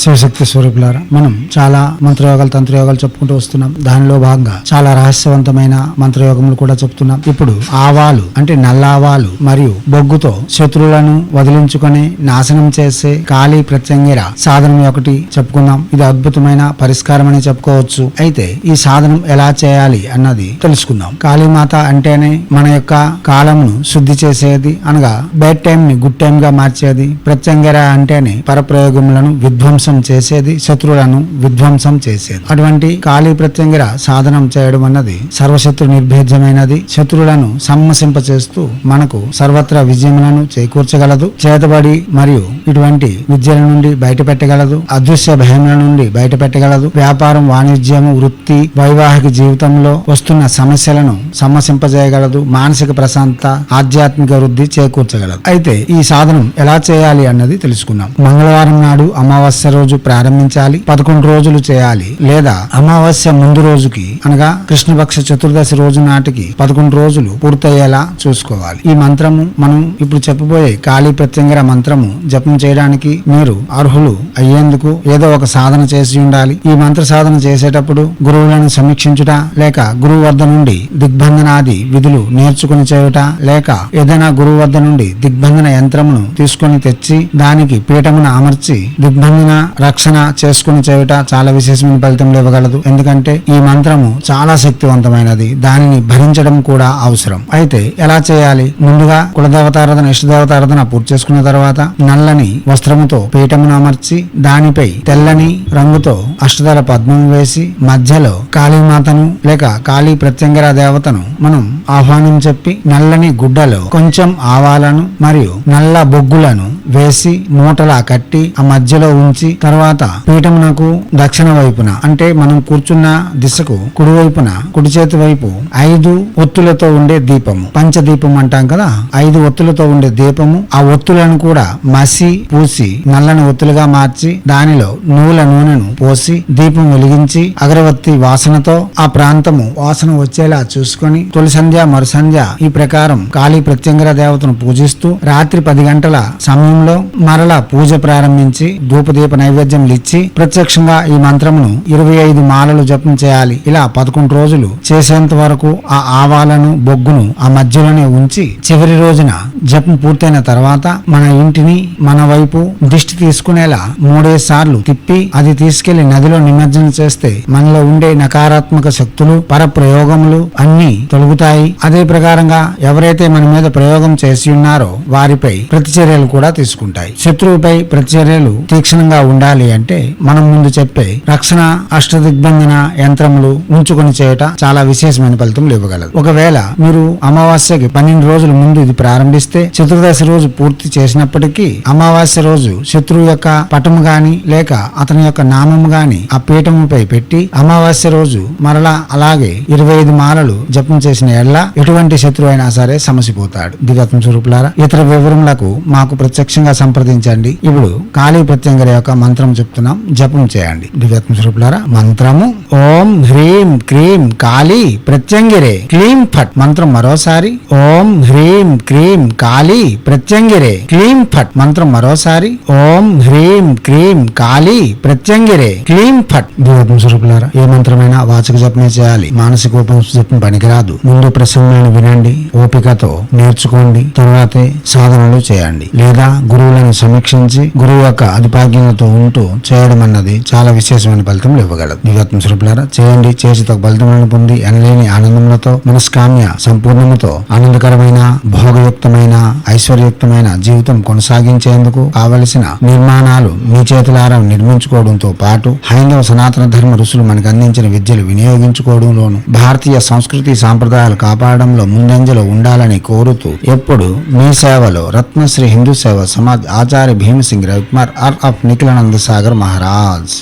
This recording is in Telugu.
శివశక్తి స్వరూపులారా మనం చాలా మంత్రయోగాలు తంత్రయోగాలు చెప్పుకుంటూ వస్తున్నాం. దానిలో భాగంగా చాలా రహస్యవంతమైన మంత్రయోగములు కూడా చెప్తున్నాం. ఇప్పుడు ఆవాలు అంటే నల్ల ఆవాలు మరియు బొగ్గుతో శత్రువులను వదిలించుకొని నాశనం చేసే కాళీ ప్రత్యంగిర సాధనం ఒకటి చెప్పుకుందాం. ఇది అద్భుతమైన పరిష్కారం అని చెప్పుకోవచ్చు. అయితే ఈ సాధనం ఎలా చేయాలి అన్నది తెలుసుకుందాం. కాళీమాత అంటేనే మన యొక్క కాలమును శుద్ధి చేసేది అనగా బెడ్ టైం ని గుడ్ టైం గా మార్చేది. ప్రత్యంగిర అంటేనే పరప్రయోగములను విధ్వంసం చేసేది శత్రువులను విధ్వంసం చేసేది. అటువంటి కాళీ ప్రత్యంగిర సాధనం చేయడం అన్నది సర్వశత్రు నిర్భేద్యమైనది. శత్రువులను సమ్మసింపచేస్తూ మనకు సర్వత్రా విజయములను చేకూర్చగలదు. చేతబడి మరియు ఇటువంటి విద్యల నుండి బయటపెట్టగలదు. అదృశ్య భయముల నుండి బయటపెట్టగలదు. వ్యాపారం వాణిజ్యము వృత్తి వైవాహిక జీవితంలో వస్తున్న సమస్యలను సమ్మసింపజేయగలదు మానసిక ప్రశాంతత ఆధ్యాత్మిక వృద్ధి చేకూర్చగలదు. అయితే ఈ సాధనం ఎలా చేయాలి అన్నది తెలుసుకున్నాం మంగళవారం నాడు అమావాస్య రోజు ప్రారంభించాలి పదకొండు రోజులు చేయాలి లేదా అమావాస్య ముందు రోజుకి అనగా కృష్ణపక్ష చతుర్దశి రోజు నాటికి పదకొండు రోజులు పూర్తయ్యేలా చూసుకోవాలి. ఈ మంత్రము మనం ఇప్పుడు చెప్పబోయే కాళీ ప్రత్యంగర మంత్రము జపం చేయడానికి మీరు అర్హులు అయ్యేందుకు ఏదో ఒక సాధన చేసి ఉండాలి. ఈ మంత్ర సాధన చేసేటప్పుడు గురువులను సమీక్షించుట లేక గురువు వద్ద నుండి దిగ్బంధనాది విధులు నేర్చుకుని చేయుట లేక ఏదైనా గురువు వద్ద నుండి దిగ్బంధన యంత్రమును తీసుకొని తెచ్చి దానికి పీఠమును అమర్చి దిగ్బంధన రక్షణ చేసుకుని చేయుట చాలా విశేషమైన ఫలితం ఇవ్వగలదు. ఎందుకంటే ఈ మంత్రము చాలా శక్తివంతమైనది. దానిని భరించడం కూడా అవసరం. అయితే ఎలా చేయాలి? ముందుగా కులదేవతారాధన ఇష్టదేవతారాధన పూర్తి చేసుకున్న తర్వాత నల్లని వస్త్రముతో పీఠమును అమర్చి దానిపై తెల్లని రంగుతో అష్టదళ పద్మం వేసి మధ్యలో కాళీమాతను లేక కాళీ ప్రత్యంగర దేవతను మనం ఆహ్వానం చెప్పి నల్లని గుడ్డలో కొంచెం ఆవాలను మరియు నల్ల బొగ్గులను వేసి మూటలా కట్టి ఆ మధ్యలో ఉంచి తర్వాత పీఠమునకు దక్షిణ వైపున అంటే మనం కూర్చున్న దిశకు కుడివైపున కుడి చేతి వైపు ఐదు ఒత్తులతో ఉండే దీపము. పంచదీపం అంటాం కదా ఐదు ఒత్తులతో ఉండే దీపము. ఆ ఒత్తులను కూడా మసి పూసి నల్లని ఒత్తులుగా మార్చి దానిలో నూల నూనెను పోసి దీపం వెలిగించి అగరవత్తి వాసనతో ఆ ప్రాంతము వాసన వచ్చేలా చూసుకొని తొలి సంధ్య మరు సంధ్య ఈ ప్రకారం కాళీ ప్రత్యంగర దేవతను పూజిస్తూ రాత్రి పది గంటల సమయంలో మరలా పూజ ప్రారంభించి ధూపదీప నైవేద్యం ఇచ్చి ప్రత్యక్షంగా ఈ మంత్రమును ఇరవై ఐదు మాలలు జపం చేయాలి. ఇలా పదకొండు రోజులు చేసేంత వరకు ఆ ఆవాలను బొగ్గును ఆ మధ్యలోనే ఉంచి చివరి రోజున జపం పూర్తయిన తర్వాత మన ఇంటిని మన వైపు దిష్టి తీసుకునేలా మూడే సార్లు తిప్పి అది తీసుకెళ్ళి నదిలో నిమజ్జనం చేస్తే మనలో ఉండే నకారాత్మక శక్తులు పరప్రయోగములు అన్ని తొలగుతాయి. అదే ప్రకారంగా ఎవరైతే మన మీద ప్రయోగం చేసి ఉన్నారో వారిపై ప్రతిచర్యలు కూడా తీసుకుంటాయి. శత్రువుపై ప్రతిచర్యలు తీక్షణంగా ఉండాలి అంటే మనం ముందు చెప్పే రక్షణ అష్టదిగ్బంధన యంత్రములు ఉంచుకొని చేయట చాలా విశేషమైన ఫలితం ఇవ్వగలదు. ఒకవేళ మీరు అమావాస్యకి పన్నెండు రోజుల ముందు ఇది ప్రారంభిస్తే చతుర్దశి రోజు పూర్తి చేసినప్పటికీ అమావాస్య రోజు శత్రువు యొక్క పటము గాని లేక అతని యొక్క నామము గాని ఆ పీఠముపై పెట్టి అమావాస్య రోజు మరలా అలాగే ఇరవై ఐదు మాలలు జపం చేసిన ఎడల ఎటువంటి శత్రువు అయినా సరే సమసిపోతాడు. దిగతం స్వరూపులారా ఇతర వివరములకు మాకు ప్రత్యక్షంగా సంప్రదించండి. ఇప్పుడు కాళీ ప్రత్యంగర యొక్క మంత్రం చెప్తున్నాం. జపం చేయండి. దివ్యాత్మ స్వరూపులారా మంత్రము. ఓం హ్రీం క్రీం కాళీ ప్రత్యంగిరే. క్లీం ఫట్ మంత్రం మరోసారి. ఓం హ్రీం క్రీం కాళీ ప్రత్యంగిరే. క్లీం ఫట్ మంత్రం మరోసారి. ఓం హ్రీం క్రీం కాళీ ప్రత్యంగిరే. క్లీం ఫట్ దివ్యాత్మ స్వరూపులారా ఏ మంత్రమైనా వాచక జపమే చేయాలి. మానసిక ఉపం జపం పనికిరాదు ముందు ప్రసంగాన్ని వినండి. ఓపికతో నేర్చుకోండి. తర్వాతే సాధనలు చేయండి. లేదా గురువులను సమీక్షించి గురువు యొక్క అధిపాగ్యతతో ఉంటూ చేయడం అన్నది చాలా విశేషమైన ఫలితం ఇవ్వగలదు. దివ్యాత్మ స్వరూపులారా చేయండి. చేసి తగ్గ ఫలితములను పొంది ఎనలేని ఆనందములతో మనస్కామ్య సంపూర్ణముతో ఆనందకరమైన భోగయుక్తమైన ఐశ్వర్యుక్తమైన జీవితం కొనసాగించేందుకు కావలసిన నిర్మాణాలు మీ చేతులారా నిర్మించుకోవడంతో పాటు హైందవ సనాతన ధర్మ ఋషులు మనకు అందించిన విద్యలు వినియోగించుకోవడంలోను భారతీయ సంస్కృతి సాంప్రదాయాలు కాపాడడంలో ముందంజలో ఉండాలని కోరుతూ ఎప్పుడు మీ సేవలో Ratnasri Hindu Seva Samaj Acharya Bhimasingh Ravikumar R of Premanand Sagar Maharaj